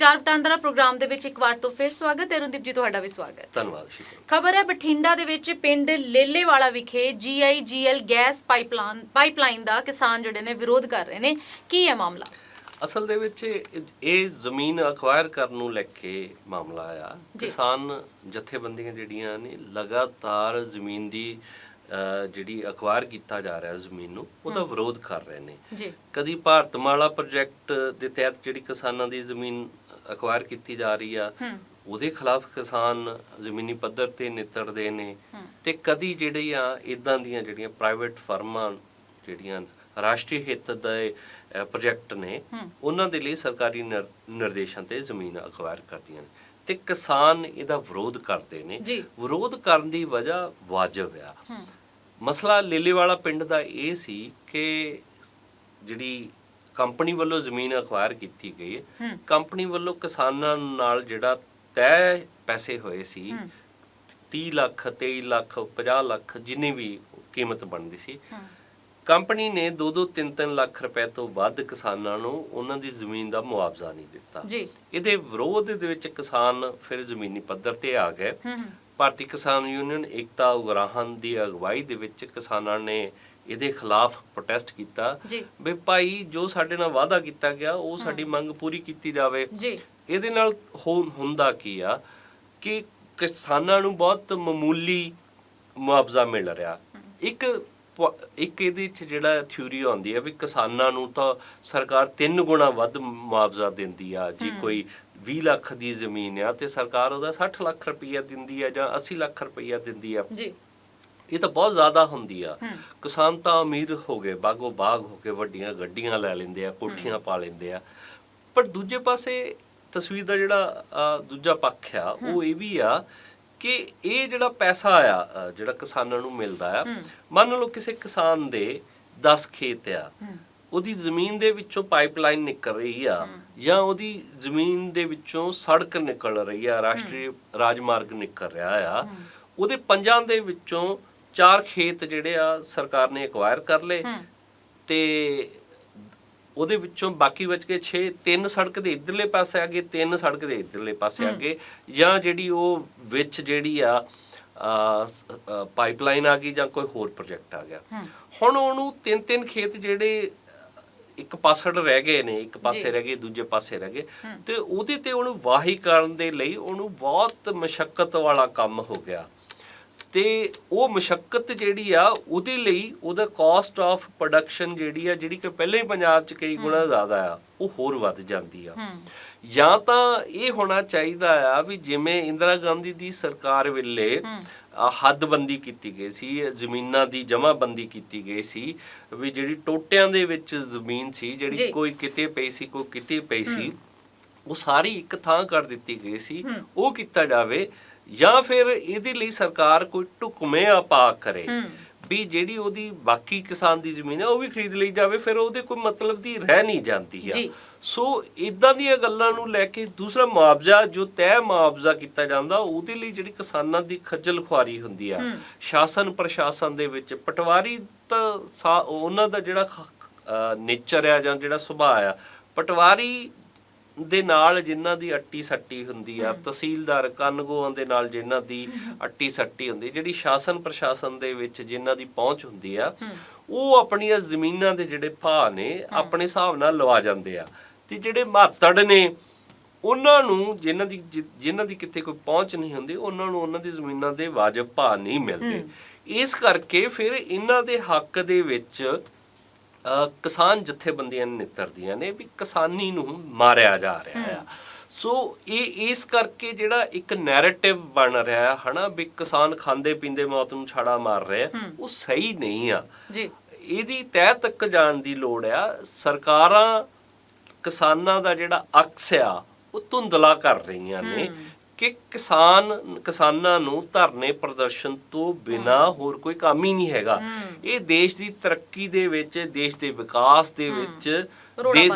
ਵਿਚਾਰ ਵਟਾਂਦਰਾ ਪ੍ਰੋਗਰਾਮ ਦੇ ਵਿੱਚ ਇੱਕ ਵਾਰ ਤੋਂ ਫਿਰ ਸਵਾਗਤ ਹੈ। ਰੁੰਦੀਪ ਜੀ ਤੁਹਾਡਾ ਵੀ ਸਵਾਗਤ ਧੰਨਵਾਦ ਸ਼ੁਕਰ ਖਬਰ ਹੈ ਬਠਿੰਡਾ ਦੇ ਵਿੱਚ ਪਿੰਡ ਲੇਲੇਵਾਲਾ ਵਿਖੇ ਜੀਆਈਜੀਐਲ ਗੈਸ ਪਾਈਪਲਾਈਨ ਪਾਈਪਲਾਈਨ ਦਾ ਕਿਸਾਨ ਜਿਹੜੇ ਨੇ ਵਿਰੋਧ ਕਰ ਰਹੇ ਨੇ। ਕੀ ਹੈ ਮਾਮਲਾ? ਅਸਲ ਦੇ ਵਿੱਚ ਇਹ ਜ਼ਮੀਨ ਅਕਵਾਇਰ ਕਰਨ ਨੂੰ ਲੈ ਕੇ ਮਾਮਲਾ ਆ। ਕਿਸਾਨ ਜਥੇਬੰਦੀਆਂ ਜਿਹੜੀਆਂ ਨੇ ਲਗਾਤਾਰ ਜ਼ਮੀਨ ਦੀ ਜਿਹੜੀ ਅਕਵਾਇਰ ਕੀਤਾ ਜਾ ਰਿਹਾ ਜ਼ਮੀਨ ਨੂੰ ਉਹਦਾ ਵਿਰੋਧ ਕਰ ਰਹੇ ਨੇ। ਜੀ। ਕਦੀ ਭਾਰਤਮਾਲਾ ਪ੍ਰੋਜੈਕਟ ਦੇ ਤਹਿਤ ਜਿਹੜੀ ਕਿਸਾਨਾਂ ਦੀ ਜ਼ਮੀਨ ਅਕਵਾਇਰ ਕੀਤੀ ਜਾ ਰਹੀ ਆ ਉਹਦੇ ਖਿਲਾਫ ਕਿਸਾਨ ਜ਼ਮੀਨੀ ਪੱਧਰ ਤੇ ਨਿੱਤਰਦੇ ਨੇ। ਤੇ ਕਦੀ ਜਿਹੜੀ ਆ ਇਦਾਂ ਦੀਆਂ ਜਿਹੜੀਆਂ ਪ੍ਰਾਈਵੇਟ ਫਰਮਾਂ ਜਿਹੜੀਆਂ ਰਾਸ਼ਟਰੀ ਹਿੱਤ ਦੇ ਪ੍ਰੋਜੈਕਟ ਨੇ। ਉਹਨਾਂ ਦੇ ਲਈ ਸਰਕਾਰੀ ਨਿਰ- ਨਿਰਦੇਸ਼ਾਂ ਤੇ ਜ਼ਮੀਨ ਅਕਵਾਇਰ ਕਰਦੀਆਂ ਨੇ। ਤੇ ਕਿਸਾਨ ਇਹਦਾ ਵਿਰੋਧ ਕਰਦੇ ਨੇ। ਵਿਰੋਧ ਕਰਨ ਦੀ ਵਜ੍ਹਾ ਵਾਜਬ ਆ। ਮਸਲਾ ਲੇਲੇਵਾਲਾ ਪਿੰਡ ਦਾ ਇਹ ਸੀ ਕਿ ਜਿਹੜੀ ਕੰਪਨੀ ਵੱਲੋਂ ਜ਼ਮੀਨ ਅਕਵਾਇਰ ਕੀਤੀ ਗਈ ਹੈ। ਕੰਪਨੀ ਵੱਲੋਂ ਕਿਸਾਨਾਂ ਨਾਲ ਜਿਹੜਾ ਤੈਅ ਪੈਸੇ ਹੋਏ ਸੀ ਹੂੰ। 30 ਲੱਖ 23 ਲੱਖ 50 ਲੱਖ ਜਿੰਨੀ ਵੀ ਕੀਮਤ ਬਣਦੀ ਸੀ ਕੰਪਨੀ ਨੇ 2-2 3-3 ਲੱਖ ਰੁਪਏ ਤੋਂ ਵੱਧ ਕਿਸਾਨਾਂ ਨੂੰ ਉਹਨਾਂ ਦੀ ਜ਼ਮੀਨ ਦਾ ਮੁਆਵਜ਼ਾ ਨਹੀਂ ਦਿੱਤਾ। ਜੀ। ਇਹਦੇ ਵਿਰੋਧ ਦੇ ਵਿੱਚ ਕਿਸਾਨ ਫਿਰ ਜ਼ਮੀਨੀ ਪੱਧਰ ਤੇ ਆ ਗਏ। ਭਾਰਤੀ ਕਿਸਾਨ ਯੂਨੀਅਨ ਏਕਤਾ ਉਗਰਾਹਨ ਦੀ ਅਗਵਾਈ ਦੇ ਵਿੱਚ ਕਿਸਾਨਾਂ ਨੇ ਇਹਦੇ ਖਿਲਾਫ ਪ੍ਰੋਟੈਸਟ ਕੀਤਾ। ਵੀ ਭਾਈ ਜੋ ਸਾਡੇ ਨਾਲ ਵਾਅਦਾ ਕੀਤਾ ਗਿਆ ਉਹ ਸਾਡੀ ਮੰਗ ਪੂਰੀ ਕੀਤੀ ਜਾਵੇ। ਜੀ। ਇਹਦੇ ਨਾਲ ਹੁੰਦਾ ਕੀ ਆ ਕਿ ਕਿਸਾਨਾਂ ਨੂੰ ਬਹੁਤ ਮਾਮੂਲੀ ਮੁਆਵਜ਼ਾ ਮਿਲ ਰਿਹਾ। ਇੱਕ ਇੱਕ ਇਹਦੇ ਵਿੱਚ ਜਿਹੜਾ ਥਿਊਰੀ ਆਉਂਦੀ ਹੈ ਵੀ ਕਿਸਾਨਾਂ ਨੂੰ ਤਾਂ ਸਰਕਾਰ ਤਿੰਨ ਗੁਣਾ ਵੱਧ ਮੁਆਵਜ਼ਾ ਦਿੰਦੀ ਆ। ਜੇ ਕੋਈ 20 ਲੱਖ ਦੀ ਜ਼ਮੀਨ ਆ ਤੇ ਸਰਕਾਰ ਉਹਦਾ 60 ਲੱਖ ਰੁਪਈਆ ਦਿੰਦੀ ਆ ਜਾਂ 80 ਲੱਖ ਰੁਪਈਆ ਦਿੰਦੀ ਆ। ਜੀ। ਇਹ ਤਾਂ ਬਹੁਤ ਜ਼ਿਆਦਾ ਹੁੰਦੀ ਆ। ਕਿਸਾਨ ਤਾਂ ਅਮੀਰ ਹੋ ਗਏ ਬਾਗੋ ਬਾਗ ਹੋ ਕੇ ਵੱਡੀਆਂ ਗੱਡੀਆਂ ਲੈ ਲੈਂਦੇ ਆ ਕੋਠੀਆਂ ਪਾ ਲੈਂਦੇ ਆ। ਪਰ ਦੂਜੇ ਪਾਸੇ ਤਸਵੀਰ ਦਾ ਜਿਹੜਾ ਦੂਜਾ ਪੱਖ ਆ ਉਹ ਇਹ ਵੀ ਆ ਕਿ ਇਹ ਜਿਹੜਾ ਪੈਸਾ ਆ ਜਿਹੜਾ ਕਿਸਾਨਾਂ ਨੂੰ ਮਿਲਦਾ ਆ। ਮੰਨ ਲਓ ਕਿਸੇ ਕਿਸਾਨ ਦੇ 10 ਖੇਤ ਆ ਉਹਦੀ ਜ਼ਮੀਨ ਦੇ ਵਿੱਚੋਂ ਪਾਈਪਲਾਈਨ ਨਿਕਲ ਰਹੀ ਆ ਜਾਂ ਉਹਦੀ ਜ਼ਮੀਨ ਦੇ ਵਿੱਚੋਂ ਸੜਕ ਨਿਕਲ ਰਹੀ ਆ ਰਾਸ਼ਟਰੀ ਰਾਜਮਾਰਗ ਨਿਕਲ ਰਿਹਾ ਆ ਉਹਦੇ ਪੰਜਾਂ ਦੇ ਵਿੱਚੋਂ ਚਾਰ ਖੇਤ ਜਿਹੜੇ ਆ ਸਰਕਾਰ ਨੇ ਐਕਵਾਇਰ ਕਰ ਲਏ ਤੇ ਉਹਦੇ ਵਿੱਚੋਂ ਬਾਕੀ ਬਚ ਗਏ 6 ਤਿੰਨ ਸੜਕ ਦੇ ਇਧਰਲੇ ਪਾਸੇ ਆ ਗਏ ਤਿੰਨ ਸੜਕ ਦੇ ਇਧਰਲੇ ਪਾਸੇ ਆ ਗਏ। ਜਾਂ ਜਿਹੜੀ ਉਹ ਵਿੱਚ ਜਿਹੜੀ ਆ ਪਾਈਪਲਾਈਨ ਆ ਗਈ ਜਾਂ ਕੋਈ ਹੋਰ ਪ੍ਰੋਜੈਕਟ ਆ ਗਿਆ। ਹੁਣ ਉਹਨੂੰ ਤਿੰਨ ਤਿੰਨ ਖੇਤ ਜਿਹੜੇ ਇੱਕ ਪਾਸੜ ਰਹਿ ਗਏ ਨੇ ਇੱਕ ਪਾਸੇ ਰਹਿ ਗਏ ਦੂਜੇ ਪਾਸੇ ਰਹਿ ਗਏ। ਤੇ ਉਹਦੇ ਤੇ ਉਹਨੂੰ ਵਾਹੀ ਕਰਨ ਦੇ ਲਈ ਉਹਨੂੰ ਬਹੁਤ ਮਸ਼ਕਤ ਵਾਲਾ ਕੰਮ ਹੋ ਗਿਆ। ਤੇ ਉਹ ਮਸ਼ਕਤ ਜਿਹੜੀ ਆ ਉਹਦੇ ਲਈ ਉਹਦਾ ਕਾਸਟ ਆਫ ਪ੍ਰੋਡਕਸ਼ਨ ਜਿਹੜੀ ਆ ਜਿਹੜੀ ਕਿ ਪਹਿਲਾਂ ਹੀ ਪੰਜਾਬ 'ਚ ਕਈ ਗੁਣਾ ਜ਼ਿਆਦਾ ਆ ਉਹ ਹੋਰ ਵੱਧ ਜਾਂਦੀ ਆ। ਜਾਂ ਤਾਂ ਇਹ ਹੋਣਾ ਚਾਹੀਦਾ ਆ ਵੀ ਜਿਵੇਂ ਇੰਦਰਾ ਗਾਂਧੀ ਦੀ ਸਰਕਾਰ ਵੇਲੇ ਹੱਦਬੰਦੀ ਕੀਤੀ ਗਈ ਸੀ ਜ਼ਮੀਨਾਂ ਦੀ ਜਮ੍ਹਾਂਬੰਦੀ ਕੀਤੀ ਗਈ ਸੀ ਵੀ ਜਿਹੜੀ ਟੋਟਿਆਂ ਦੇ ਵਿੱਚ ਜ਼ਮੀਨ ਸੀ। ਜਿਹੜੀ ਕੋਈ ਕਿਤੇ ਪਈ ਸੀ ਕੋਈ ਕਿਤੇ ਪਈ ਸੀ ਉਹ ਸਾਰੀ ਇੱਕ ਥਾਂ ਕਰ ਦਿੱਤੀ ਗਈ ਸੀ। ਉਹ ਕੀਤਾ ਜਾਵੇ ਜਾਂ ਫਿਰ ਇਹਦੇ ਲਈ ਸਰਕਾਰ ਕੋਈ ਢੁਕਵੇਂ ਪਾ ਕਰੇ ਵੀ ਜਿਹੜੀ ਉਹਦੀ ਬਾਕੀ ਕਿਸਾਨ ਦੀ ਜ਼ਮੀਨ ਹੈ ਉਹ ਵੀ ਖਰੀਦ ਲਈ ਜਾਵੇ ਫਿਰ ਉਹਦੇ ਕੋਈ ਮਤਲਬ ਦੀ ਰਹਿ ਨਹੀਂ ਜਾਂਦੀ ਆ। ਸੋ ਇਦਾਂ ਦੀਆਂ ਗੱਲਾਂ ਨੂੰ ਲੈ ਕੇ ਦੂਸਰਾ ਮੁਆਵਜ਼ਾ ਜੋ ਤੈਅ ਮੁਆਵਜ਼ਾ ਕੀਤਾ ਜਾਂਦਾ ਉਹਦੇ ਲਈ ਜਿਹੜੀ ਕਿਸਾਨਾਂ ਦੀ ਖੱਜਲ ਖੁਆਰੀ ਹੁੰਦੀ ਆ। ਸ਼ਾਸਨ ਪ੍ਰਸ਼ਾਸਨ ਦੇ ਵਿੱਚ ਪਟਵਾਰੀ ਤਾਂ ਉਹਨਾਂ ਦਾ ਜਿਹੜਾ ਨੇਚਰ ਆ ਜਾਂ ਜਿਹੜਾ ਸੁਭਾਅ ਆ ਪਟਵਾਰੀ ਦੇ ਨਾਲ ਜਿਨ੍ਹਾਂ ਦੀ ਅੱਟੀ ਸੱਟੀ ਹੁੰਦੀ ਆ ਤਹਿਸੀਲਦਾਰ ਕਨਗੋਆਂ ਦੇ ਨਾਲ ਜਿਨ੍ਹਾਂ ਦੀ ਅੱਟੀ ਸੱਟੀ ਹੁੰਦੀ ਜਿਹੜੀ ਸ਼ਾਸਨ ਪ੍ਰਸ਼ਾਸਨ ਦੇ ਵਿੱਚ ਜਿਨ੍ਹਾਂ ਦੀ ਪਹੁੰਚ ਹੁੰਦੀ ਆ ਉਹ ਆਪਣੀਆਂ ਜ਼ਮੀਨਾਂ ਦੇ ਜਿਹੜੇ ਭਾਅ ਨੇ ਆਪਣੇ ਹਿਸਾਬ ਨਾਲ ਲਵਾ ਜਾਂਦੇ ਆ। ਤੇ ਜਿਹੜੇ ਮਾਤੜ ਨੇ ਉਹਨਾਂ ਨੂੰ ਜਿਨ੍ਹਾਂ ਦੀ ਜਿਨ੍ਹਾਂ ਦੀ ਕਿਤੇ ਕੋਈ ਪਹੁੰਚ ਨਹੀਂ ਹੁੰਦੀ ਉਹਨਾਂ ਨੂੰ ਉਹਨਾਂ ਦੀ ਜ਼ਮੀਨਾਂ ਦੇ ਵਾਜਬ ਭਾਅ ਨਹੀਂ ਮਿਲਦੇ। ਇਸ ਕਰਕੇ ਫਿਰ ਇਹਨਾਂ ਦੇ ਹੱਕ ਦੇ ਵਿੱਚ ਕਿਸਾਨ ਜਥੇਬੰਦੀਆਂ ਨਿੱਤਰਦੀਆਂ ਨੇ ਵੀ ਕਿਸਾਨੀ ਨੂੰ ਮਾਰਿਆ ਜਾ ਰਿਹਾ ਆ। ਸੋ ਇਹ ਇਸ ਕਰਕੇ ਜਿਹੜਾ ਇੱਕ ਨੈਰੇਟਿਵ ਬਣ ਰਿਹਾ ਹੈ ਹਨਾ ਵੀ ਕਿਸਾਨ ਖਾਂਦੇ ਪੀਂਦੇ ਮੌਤ ਨੂੰ ਛਾੜਾ ਮਾਰ ਰਿਹਾ ਉਹ ਸਹੀ ਨਹੀਂ ਆ। ਜੀ। ਇਹਦੀ ਤਹਿ ਤੱਕ ਜਾਣ ਦੀ ਲੋੜ ਆ ਸਰਕਾਰਾਂ ਕਿਸਾਨਾਂ ਦਾ ਜਿਹੜਾ ਅਕਸ ਆ ਉਹ ਧੁੰਦਲਾ ਕਰ ਰਹੀਆਂ ਨੇ। ਕਿ ਕਿਸਾਨ ਕਿਸਾਨਾਂ ਨੂੰ ਧਰਨੇ ਪ੍ਰਦਰਸ਼ਨ ਤੋਂ ਬਿਨਾ ਹੋਰ ਕੋਈ ਕੰਮ ਹੀ ਨਹੀਂ ਹੈਗਾ। ਇਹ ਦੇਸ਼ ਦੀ ਤਰੱਕੀ ਦੇ ਵਿੱਚ ਦੇਸ਼ ਦੇ ਵਿਕਾਸ ਦੇ ਵਿੱਚ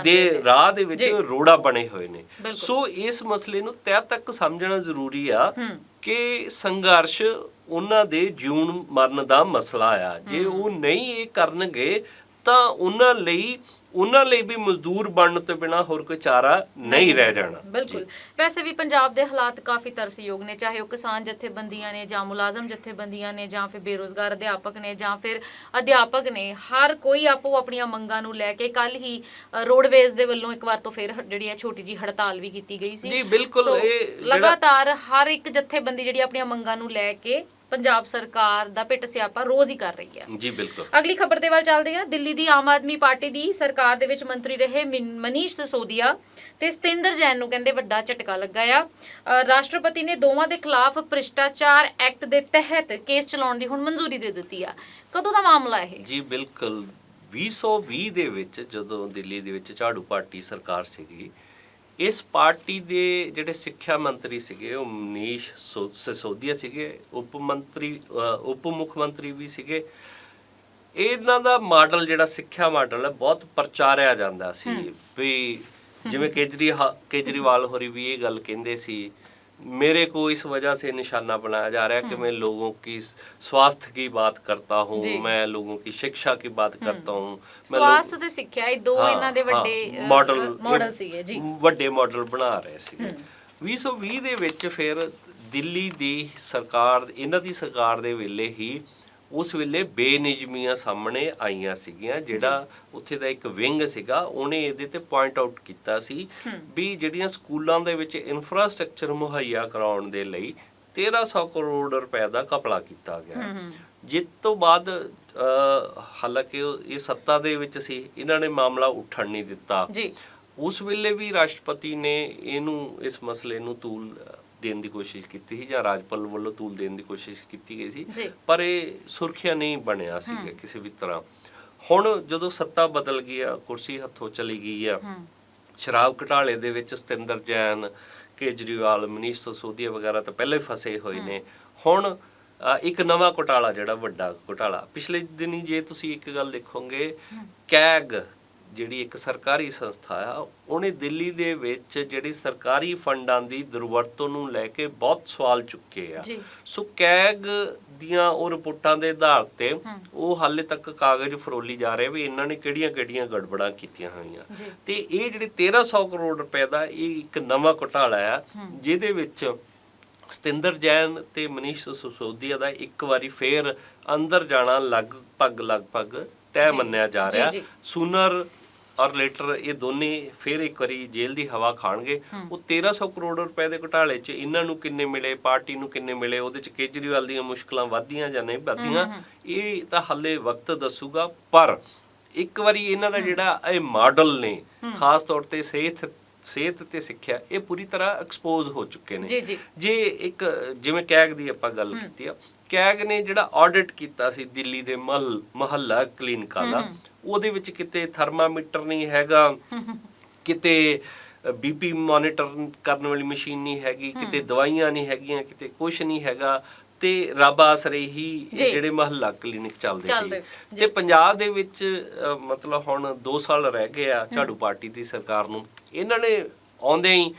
ਦੇ ਰਹੇ ਦੇ ਵਿੱਚ। ਰੋੜਾ ਬਣੇ ਹੋਏ ਨੇ। ਸੋ ਇਸ ਮਸਲੇ ਨੂੰ ਤਹਿ ਤੱਕ ਸਮਝਣਾ ਜ਼ਰੂਰੀ ਆ ਕਿ ਸੰਘਰਸ਼ ਉਹਨਾਂ ਦੇ ਜੀਵਨ ਮਰਨ ਦਾ ਮਸਲਾ ਆ। ਜੇ ਉਹ ਨਹੀਂ ਇਹ ਕਰਨਗੇ ਤਾਂ ਉਹਨਾਂ ਲਈ ਉਹਨਾਂ ਲਈ ਵੀ ਮਜ਼ਦੂਰ ਬਣਨ ਤੋਂ ਬਿਨਾ ਹੋਰ ਕੋਈ ਚਾਰਾ ਨਹੀਂ ਰਹਿ ਜਾਣਾ। ਬਿਲਕੁਲ। ਵੈਸੇ ਵੀ ਪੰਜਾਬ ਦੇ ਹਾਲਾਤ ਕਾਫੀ ਤਰਸਯੋਗ ਨੇ ਚਾਹੇ ਉਹ ਕਿਸਾਨ ਜਥੇਬੰਦੀਆਂ ਨੇ ਜਾਂ ਮੁਲਾਜ਼ਮ ਜਥੇਬੰਦੀਆਂ ਨੇ ਜਾਂ ਫਿਰ ਬੇਰੋਜ਼ਗਾਰ ਅਧਿਆਪਕ ਨੇ ਜਾਂ ਫਿਰ ਅਧਿਆਪਕ ਨੇ ਹਰ ਕੋਈ ਆਪੋ ਆਪਣੀਆਂ ਮੰਗਾਂ ਨੂੰ ਲੈ ਕੇ ਕੱਲ ਹੀ ਰੋਡਵੇਜ਼ ਦੇ ਵੱਲੋਂ ਇੱਕ ਵਾਰ ਤੋਂ ਫਿਰ ਜਿਹੜੀ ਹੈ ਛੋਟੀ ਜੀ ਹੜਤਾਲ ਵੀ ਕੀਤੀ ਗਈ ਸੀ। ਜੀ, ਬਿਲਕੁਲ, ਇਹ ਲਗਾਤਾਰ ਹਰ ਇੱਕ ਜਥੇਬੰਦੀ ਜਿਹੜੀ ਆਪਣੀਆਂ ਮੰਗਾਂ ਨੂੰ ਲੈ ਕੇ ਪੰਜਾਬ ਸਰਕਾਰ ਦਾ ਪਿੱਟ ਸਿਆਪਾ ਰੋਜ਼ ਹੀ ਕਰ ਰਹੀ ਹੈ। ਜੀ ਬਿਲਕੁਲ। ਅਗਲੀ ਖਬਰ ਦੇ ਵੱਲ ਚੱਲਦੇ ਹਾਂ। ਦਿੱਲੀ ਦੀ ਆਮ ਆਦਮੀ ਪਾਰਟੀ ਦੀ ਸਰਕਾਰ ਦੇ ਵਿੱਚ ਮੰਤਰੀ ਰਹੇ ਮਿਨ- ਮਨੀਸ਼ ਸਿਸੋਦੀਆ ਤੇ ਸਤਿੰਦਰ ਜੈਨ ਨੂੰ ਕਹਿੰਦੇ ਵੱਡਾ ਝਟਕਾ ਲੱਗਾ ਆ। ਰਾਸ਼ਟਰਪਤੀ ਨੇ ਦੋਵਾਂ ਦੇ ਖਿਲਾਫ ਭ੍ਰਿਸ਼ਟਾਚਾਰ ਐਕਟ ਦੇ ਤਹਿਤ ਕੇਸ ਚਲਾਉਣ ਦੀ ਹੁਣ ਮਨਜ਼ੂਰੀ ਦੇ ਦਿੱਤੀ ਆ। ਕਦੋਂ ਦਾ ਮਾਮਲਾ ਇਹ? ਜੀ ਬਿਲਕੁਲ। 2020 ਦੇ ਵਿੱਚ ਜਦੋਂ ਦਿੱਲੀ ਦੇ ਵਿੱਚ ਝਾੜੂ ਪਾਰਟੀ ਸਰਕਾਰ ਸੀਗੀ ਇਸ ਪਾਰਟੀ ਦੇ ਜਿਹੜੇ ਸਿੱਖਿਆ ਮੰਤਰੀ ਸੀਗੇ ਉਹ ਮਨੀਸ਼ ਸਿਸੋਦੀਆ ਸੀਗੇ ਉਪ ਮੰਤਰੀ ਉਪ ਮੁੱਖ ਮੰਤਰੀ ਵੀ ਸੀਗੇ। ਇਹਨਾਂ ਦਾ ਮਾਡਲ ਜਿਹੜਾ ਸਿੱਖਿਆ ਮਾਡਲ ਹੈ ਬਹੁਤ ਪ੍ਰਚਾਰਿਆ ਜਾਂਦਾ ਸੀ ਵੀ ਜਿਵੇਂ ਕੇਜਰੀਵਾਲ ਕੇਜਰੀਵਾਲ ਹੋਰੀ ਵੀ ਇਹ ਗੱਲ ਕਹਿੰਦੇ ਸੀ मेरे को इस वजह से निशाना बनाया जा रहा है कि मैं लोगों की स्वास्थ्य की बात करता हूँ जी। मैं लोगों की शिक्षा की बात करता हूँ मैं ਸਵਾਸਥ ਤੇ ਸਿੱਖਿਆ ਇਹ ਦੋ ਹਾਂ, ਇਹਨਾਂ ਦੇ ਹਾਂ, ਵੱਡੇ ਅ, ਮਾਡਲ ਮਾਡਲ ਸੀਗੇ ਜੀ ਵੱਡੇ ਮਾਡਲ ਬਣਾ ਰਹੇ ਸੀਗੇ 2020 ਦੇ ਵਿੱਚ ਫਿਰ ਦਿੱਲੀ ਦੀ ਸਰਕਾਰ ਇਹਨਾਂ ਦੀ ਸਰਕਾਰ ਦੇ ਵੇਲੇ ਹੀ ਉਸ ਵੇਲੇ ਬੇਨਿਯਮੀਆਂ ਸਾਹਮਣੇ ਆਈਆਂ ਸੀਗੀਆਂ ਜਿਹੜਾ ਉੱਥੇ ਦਾ ਇੱਕ ਵਿੰਗ ਸੀਗਾ ਉਹਨੇ ਇਹਦੇ ਤੇ ਪੁਆਇੰਟ ਆਊਟ ਕੀਤਾ ਸੀ ਵੀ ਜਿਹੜੀਆਂ ਸਕੂਲਾਂ ਦੇ ਵਿੱਚ ਇਨਫਰਾਸਟ੍ਰਕਚਰ ਮੁਹੱਈਆ ਕਰਾਉਣ ਦੇ ਲਈ 1300 ਕਰੋੜ ਰੁਪਏ ਦਾ ਕਪੜਾ ਕੀਤਾ ਗਿਆ। ਜਿਸ ਤੋਂ ਬਾਅਦ ਹਾਲਾਂਕਿ ਇਹ ਸੱਤਾ ਦੇ ਵਿੱਚ ਸੀ ਇਹਨਾਂ ਨੇ ਮਾਮਲਾ ਉੱਠਣ ਨਹੀਂ ਦਿੱਤਾ। ਜੀ। ਉਸ ਵੇਲੇ ਵੀ ਰਾਸ਼ਟਰਪਤੀ ਨੇ ਇਹਨੂੰ ਇਸ ਮਸਲੇ ਨੂੰ ਤੂਲ ਦੇਣ ਦੀ ਕੋਸ਼ਿਸ਼ ਕੀਤੀ ਸੀ ਜਾਂ ਰਾਜਪਾਲ ਵੱਲੋਂ ਤੂਲ ਦੇਣ ਦੀ ਕੋਸ਼ਿਸ਼ ਕੀਤੀ ਗਈ ਸੀ। ਪਰ ਇਹ ਸੁਰਖੀਆਂ ਨਹੀਂ ਬਣਿਆ ਸੀਗਾ ਕਿਸੇ ਵੀ ਤਰ੍ਹਾਂ। ਹੁਣ ਜਦੋਂ ਸੱਤਾ ਬਦਲ ਗਈ ਆ ਕੁਰਸੀ ਹੱਥੋਂ ਚਲੀ ਗਈ ਆ ਸ਼ਰਾਬ ਘਟਾਲੇ ਦੇ ਵਿੱਚ ਸਤਿੰਦਰ ਜੈਨ ਕੇਜਰੀਵਾਲ ਮਨੀਸ਼ ਸਿਸੋਦੀਆ ਵਗੈਰਾ ਤਾਂ ਪਹਿਲਾਂ ਹੀ ਫਸੇ ਹੋਏ ਨੇ। ਹੁਣ ਇੱਕ ਨਵਾਂ ਘੁਟਾਲਾ ਜਿਹੜਾ ਵੱਡਾ ਘੁਟਾਲਾ। ਪਿਛਲੇ ਦਿਨੀ ਜੇ ਤੁਸੀਂ ਇੱਕ ਗੱਲ ਦੇਖੋਗੇ ਕੈਗ ਜਿਹੜੀ ਇੱਕ ਸਰਕਾਰੀ ਸੰਸਥਾ ਆ ਉਹਨੇ ਦਿੱਲੀ ਦੇ ਵਿੱਚ ਜਿਹੜੀ ਸਰਕਾਰੀ ਫੰਡਾਂ ਦੀ ਦੁਰਵਰਤੋਂ ਨੂੰ ਲੈ ਕੇ ਬਹੁਤ ਸਵਾਲ ਚੁੱਕੇ ਆ। ਸੋ ਕੈਗ ਦੀਆਂ ਉਹ ਰਿਪੋਰਟਾਂ ਦੇ ਆਧਾਰ ਤੇ ਉਹ ਹਾਲੇ ਤੱਕ ਕਾਗਜ਼ ਫਰੋਲੀ ਜਾ ਰਹੇ ਵੀ ਇਹਨਾਂ ਨੇ ਕਿਹੜੀਆਂ-ਕਿਹੜੀਆਂ ਗੜਬੜਾਂ ਕੀਤੀਆਂ ਹੋਈਆਂ। ਤੇ ਇਹ ਜਿਹੜੀ 1300 ਕਰੋੜ ਰੁਪਏ ਦਾ ਇਹ ਇੱਕ ਨਵਾਂ ਘੁਟਾਲਾ ਆ ਜਿਹਦੇ ਵਿੱਚ ਸਤਿੰਦਰ ਜੈਨ ਤੇ ਮਨੀਸ਼ ਸਿਸੋਦੀਆ ਦਾ ਇੱਕ ਵਾਰੀ ਫੇਰ ਅੰਦਰ ਜਾਣਾ ਲਗਭਗ ਲਗਭਗ ਜੀ, ਮੰਨਿਆ ਜਾ ਰਿਹਾ। ਸੂਨਰ ਔਰ ਲੇਟਰ ਇਹ ਦੋਨੇ ਫੇਰ ਇੱਕ ਵਾਰੀ ਜੇਲ੍ਹ ਦੀ ਹਵਾ ਖਾਣਗੇ। ਉਹ 1300 ਕਰੋੜ ਰੁਪਏ ਦੇ ਘੁਟਾਲੇ 'ਚ ਇਹਨਾਂ ਨੂੰ ਕਿੰਨੇ ਮਿਲੇ ਪਾਰਟੀ ਨੂੰ ਕਿੰਨੇ ਮਿਲੇ ਉਹਦੇ 'ਚ ਕੇਜਰੀਵਾਲ ਦੀਆਂ ਮੁਸ਼ਕਲਾਂ ਵਧਦੀਆਂ ਜਾਂ ਨਹੀਂ ਵਧਦੀਆਂ ਇਹ ਤਾਂ ਹੱਲੇ ਵਕਤ ਦੱਸੂਗਾ ਪਰ ਇੱਕ ਵਾਰੀ ਇਹਨਾਂ ਦਾ ਜਿਹੜਾ ਇਹ ਮਾਡਲ ਨੇ ਖਾਸ ਤੌਰ ਤੇ ਸਿਹਤ ਸਿਹਤ ਤੇ ਸਿੱਖਿਆ ਇਹ ਪੂਰੀ ਤਰ੍ਹਾਂ ਐਕਸਪੋਜ਼ ਹੋ ਚੁੱਕੇ ਨੇ। ਜੇ ਇੱਕ ਜਿਵੇਂ ਕੈਗ ਦੀ ਆਪਾਂ ਗੱਲ ਕੀਤੀ ਆ ਕੈਗ ਨੇ ਜਿਹੜਾ ਆਡਿਟ ਕੀਤਾ ਸੀ ਦਿੱਲੀ ਦੇ ਮਹਲ ਮਹੱਲਾ ਕਲੀਨਿਕਾਂ ਦਾ ਉਹਦੇ ਵਿੱਚ ਕਿਤੇ ਥਰਮਾਮੀਟਰ ਨਹੀਂ ਹੈਗਾ ਕਿਤੇ ਬੀਪੀ ਮੋਨੀਟਰ ਕਰਨ ਵਾਲੀ ਮਸ਼ੀਨ ਨਹੀਂ ਹੈਗੀ ਕਿਤੇ ਦਵਾਈਆਂ ਨਹੀਂ ਹੈਗੀਆਂ ਕਿਤੇ ਕੁਝ ਨਹੀਂ ਹੈਗਾ ਤੇ ਰੱਬ ਆਸਰੇ ਹੀ। ਜਿਹੜੇ ਮਹੱਲਾ ਕਲੀਨਿਕ ਚੱਲਦੇ ਸੀ। ਤੇ ਪੰਜਾਬ ਦੇ ਵਿੱਚ ਮਤਲਬ ਹੁਣ 2 ਸਾਲ ਰਹਿ ਗਏ ਆ ਝਾੜੂ ਪਾਰਟੀ ਦੀ ਸਰਕਾਰ ਨੂੰ। ਇਹਨਾਂ ਨੇ ਆਉਂਦੇ ਹੀ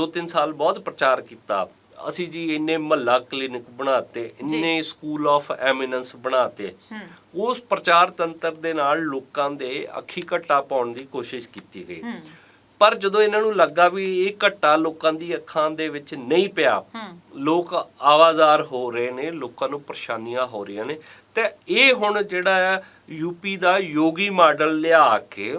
2-3 ਸਾਲ ਬਹੁਤ ਪ੍ਰਚਾਰ ਕੀਤਾ। ਅਸੀਂ ਜੀ ਇੰਨੇ ਮਹੱਲਾ ਕਲੀਨਿਕ ਬਣਾਤੇ ਇੰਨੇ ਸਕੂਲ ਆਫ ਐਮੀਨੈਂਸ ਬਣਾਤੇ। ਉਸ ਪ੍ਰਚਾਰ ਤੰਤਰ ਦੇ ਨਾਲ ਲੋਕਾਂ ਦੇ ਅੱਖੀ ਘੱਟਾ ਪਾਉਣ ਦੀ ਕੋਸ਼ਿਸ਼ ਕੀਤੀ ਗਈ। ਪਰ ਜਦੋਂ ਇਹਨਾਂ ਨੂੰ ਲੱਗਾ ਵੀ ਇਹ ਘੱਟਾ ਲੋਕਾਂ ਦੀ ਅੱਖਾਂ ਦੇ ਵਿੱਚ ਨਹੀਂ ਪਿਆ ਲੋਕ ਆਵਾਜ਼ਾਰ ਹੋ ਰਹੇ ਨੇ ਲੋਕਾਂ ਨੂੰ ਪਰੇਸ਼ਾਨੀਆਂ ਹੋ ਰਹੀਆਂ ਨੇ। ਤੇ ਇਹ ਹੁਣ ਜਿਹੜਾ ਹੈ ਯੂਪੀ ਦਾ ਯੋਗੀ ਮਾਡਲ ਲਿਆ ਕੇ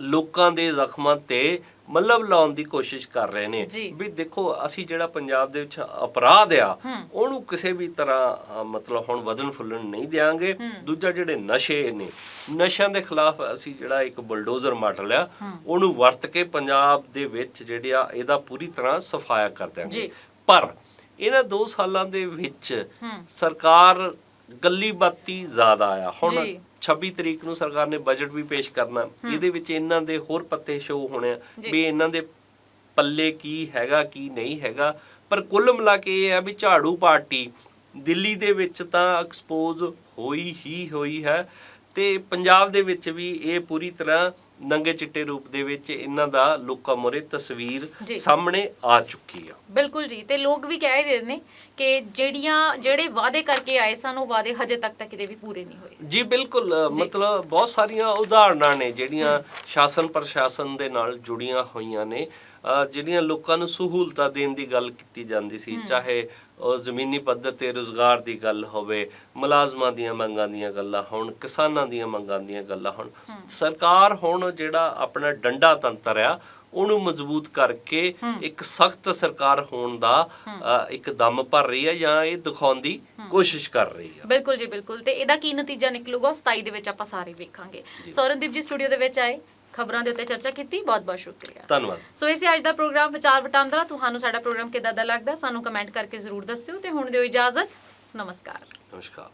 ਲੋਕਾਂ ਦੇ ਜ਼ਖਮਾਂ ਤੇ ਮੱਲਬ ਲਾਉਣ ਦੀ ਕੋਸ਼ਿਸ਼ ਕਰ ਰਹੇ ਨੇ। ਵੀ ਦੇਖੋ ਅਸੀਂ ਜਿਹੜਾ ਪੰਜਾਬ ਦੇ ਵਿੱਚ ਅਪਰਾਧ ਆ। ਉਹਨੂੰ ਕਿਸੇ ਵੀ ਤਰ੍ਹਾਂ ਮਤਲਬ ਹੁਣ ਵਧਣ ਫੁੱਲਣ ਨਹੀਂ ਦਿਆਂਗੇ ਦੂਜਾ ਜਿਹੜੇ ਨਸ਼ੇ ਨੇ ਨਸ਼ਿਆਂ ਦੇ ਖਿਲਾਫ ਅਸੀਂ ਜਿਹੜਾ ਇੱਕ ਬੁਲਡੋਜ਼ਰ ਮਾਡਲ ਆ ਉਹਨੂੰ ਵਰਤ ਕੇ ਪੰਜਾਬ ਦੇ ਵਿੱਚ ਜਿਹੜੇ ਆ ਇਹਦਾ ਪੂਰੀ ਤਰ੍ਹਾਂ ਸਫਾਇਆ ਕਰ ਦਿਆਂਗੇ। ਪਰ ਇਹਨਾਂ 2 ਸਾਲਾਂ ਦੇ ਵਿੱਚ ਸਰਕਾਰ ਗੱਲੀ ਬਾਤੀ ਜ਼ਿਆਦਾ ਆ ਹੁਣ। 26 ਤਰੀਕ ਨੂੰ ਸਰਕਾਰ ਨੇ ਬਜਟ ਵੀ ਪੇਸ਼ ਕਰਨਾ। ਇਹਦੇ ਵਿੱਚ ਇਹਨਾਂ ਦੇ ਹੋਰ ਪੱਤੇ ਸ਼ੋ ਹੋਣੇ ਆ। ਵੀ ਇਹਨਾਂ ਦੇ ਪੱਲੇ ਕੀ ਹੈਗਾ ਕੀ ਨਹੀਂ ਹੈਗਾ। ਪਰ ਕੁੱਲ ਮਿਲਾ ਕੇ ਇਹ ਹੈ ਵੀ ਝਾੜੂ ਪਾਰਟੀ ਦਿੱਲੀ ਦੇ ਵਿੱਚ ਤਾਂ ਐਕਸਪੋਜ਼ ਹੋਈ ਹੀ ਹੋਈ ਹੈ। ਤੇ ਪੰਜਾਬ ਦੇ ਵਿੱਚ ਵੀ ਇਹ ਪੂਰੀ ਤਰ੍ਹਾਂ ਨੰਗੇ ਚਿੱਟੇ ਰੂਪ ਦੇ ਵਿੱਚ ਇਹਨਾਂ ਦਾ ਲੋਕਾਂ ਮੋਰੇ ਤਸਵੀਰ। ਸਾਹਮਣੇ ਆ ਚੁੱਕੀ ਆ। ਬਿਲਕੁਲ ਜੀ ਤੇ ਲੋਕ ਵੀ ਕਹਿ ਰਹੇ ਨੇ ਕਿ ਜਿਹੜੀਆਂ ਜਿਹੜੇ ਵਾਅਦੇ ਕਰਕੇ ਆਏ ਸਨ ਉਹ ਵਾਅਦੇ ਹਜੇ ਤੱਕ ਤਾਂ ਕਿਤੇ ਵੀ ਪੂਰੇ ਨਹੀਂ ਹੋਏ। ਜੀ ਬਿਲਕੁਲ ਮਤਲਬ ਬਹੁਤ ਸਾਰੀਆਂ ਉਦਾਹਰਨਾਂ ਨੇ ਜਿਹੜੀਆਂ ਸ਼ਾਸਨ ਪ੍ਰਸ਼ਾਸਨ ਦੇ ਨਾਲ ਜੁੜੀਆਂ ਹੋਈਆਂ ਨੇ। ਜਿਹੜੀਆਂ ਲੋਕਾਂ ਨੂੰ ਸਹੂਲਤਾਂ ਦੇਣ ਦੀ ਗੱਲ ਕੀਤੀ ਜਾਂਦੀ ਸੀ ਚਾਹੇ ਉਹ ਜ਼ਮੀਨੀ ਪੱਧਰ ਤੇ ਰੋਜ਼ਗਾਰ ਦੀ ਗੱਲ ਹੋਵੇ ਮੁਲਾਜ਼ਮਾਂ ਦੀਆਂ ਮੰਗਾਂ ਦੀਆਂ ਗੱਲਾਂ ਹੋਣ ਕਿਸਾਨਾਂ ਦੀਆਂ ਮੰਗਾਂ ਦੀਆਂ ਗੱਲਾਂ ਹੋਣ ਸਰਕਾਰ ਹੁਣ ਜਿਹੜਾ ਆਪਣਾ ਡੰਡਾ ਤੰਤਰ ਆ ਉਹਨੂੰ ਮਜ਼ਬੂਤ ਕਰਕੇ ਇੱਕ ਸਖਤ ਸਰਕਾਰ ਹੋਣ ਦਾ ਇੱਕ ਦਮ ਭਰ ਰਹੀ ਹੈ ਜਾਂ ਇਹ ਦਿਖਾਉਣ ਦੀ ਕੋਸ਼ਿਸ਼ ਕਰ ਰਹੀ ਹੈ ਬਿਲਕੁਲ ਜੀ ਬਿਲਕੁਲ। ਤੇ ਇਹਦਾ ਕੀ ਨਤੀਜਾ ਨਿਕਲੂਗਾ ਉਹ 27 ਦੇ ਵਿੱਚ ਆਪਾਂ ਸਾਰੇ ਵੇਖਾਂਗੇ। ਸੌਰਨਦੀਪ ਜੀ ਸਟੂਡੀਓ ਦੇ ਵਿੱਚ ਆਏ। ਖਬਰਾਂ ਦੇ ਉੱਤੇ ਚਰਚਾ ਕੀਤੀ। ਬਹੁਤ ਬਹੁਤ ਸ਼ੁਕਰੀਆ। ਧੰਨਵਾਦ। ਸੋ ਇਹ ਸੀ ਅੱਜ ਦਾ ਪ੍ਰੋਗਰਾਮ ਵਿਚਾਰ ਵਟਾਂਦਰਾ। ਤੁਹਾਨੂੰ ਸਾਡਾ ਪ੍ਰੋਗਰਾਮ ਕਿੱਦਾਂ ਦਾ ਲੱਗਦਾ ਸਾਨੂੰ ਕਮੈਂਟ ਕਰਕੇ ਜ਼ਰੂਰ ਦੱਸਿਓ ਤੇ ਹੁਣ ਦਿਓ ਇਜਾਜ਼ਤ। ਨਮਸਕਾਰ। ਨਮਸਕਾਰ।